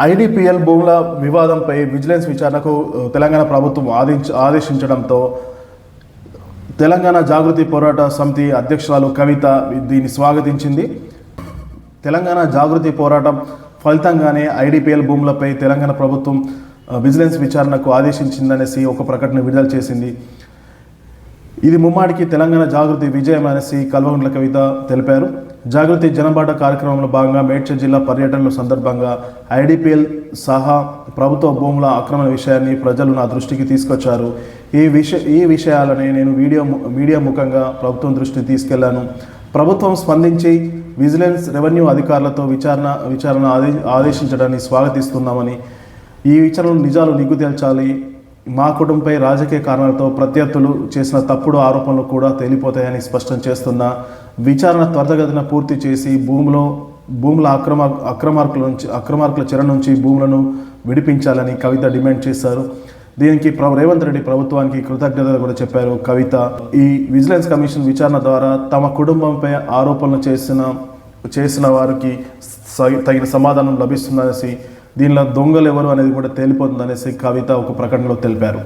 IDPL భూముల వివాదంపై vigilance విచారణకు తెలంగాణ ప్రభుత్వం ఆదించ ఆదేశించడంతో తెలంగాణ జాగృతి పోరాట సమితి అధ్యక్షురాలు కవిత దీన్ని స్వాగతించింది. తెలంగాణ జాగృతి పోరాటం ఫలితంగానే ఐడిపిఎల్ భూములపై తెలంగాణ ప్రభుత్వం విజిలెన్స్ విచారణకు ఆదేశించిందనేసి ఒక ప్రకటన విడుదల చేసింది. ఇది ముమ్మాడికి తెలంగాణ జాగృతి విజయం అనేసి కల్వగుండ్ల కవిత తెలిపారు. జాగృతి జనబాట కార్యక్రమంలో భాగంగా మేడ్చల్ జిల్లా పర్యటనల సందర్భంగా ఐడిపిఎల్ సహా ప్రభుత్వ భూముల ఆక్రమణ విషయాన్ని ప్రజలు నా దృష్టికి తీసుకొచ్చారు. ఈ విషయ ఈ విషయాలని నేను వీడియో మీడియా ముఖంగా ప్రభుత్వం దృష్టికి తీసుకెళ్ళాను. ప్రభుత్వం స్పందించి విజిలెన్స్ రెవెన్యూ అధికారులతో విచారణ విచారణ ఆదే ఆదేశించడాన్ని స్వాగతిస్తున్నామని ఈ విచారణ నిజాలు నిగ్గు తేల్చాలి. మా కుటుంబంపై రాజకీయ కారణాలతో ప్రత్యర్థులు చేసిన తప్పుడు ఆరోపణలు కూడా తేలిపోతాయని స్పష్టం చేస్తున్న విచారణ త్వరతగతిన పూర్తి చేసి భూమిలో భూముల అక్రమ అక్రమార్కుల నుంచి అక్రమార్కుల చెర నుంచి భూములను విడిపించాలని కవిత డిమాండ్ చేశారు. దీనికి రేవంత్ రెడ్డి ప్రభుత్వానికి కృతజ్ఞతలు కూడా చెప్పారు. కవిత ఈ విజిలెన్స్ కమిషన్ విచారణ ద్వారా తమ కుటుంబంపై ఆరోపణలు చేసిన చేసిన వారికి స- తగిన సమాధానం లభిస్తుందనేసి దీనిలో దొంగలు ఎవరు అనేది కూడా తేలిపోతుందనేసి కవిత ఒక ప్రకటనలో తెలిపారు.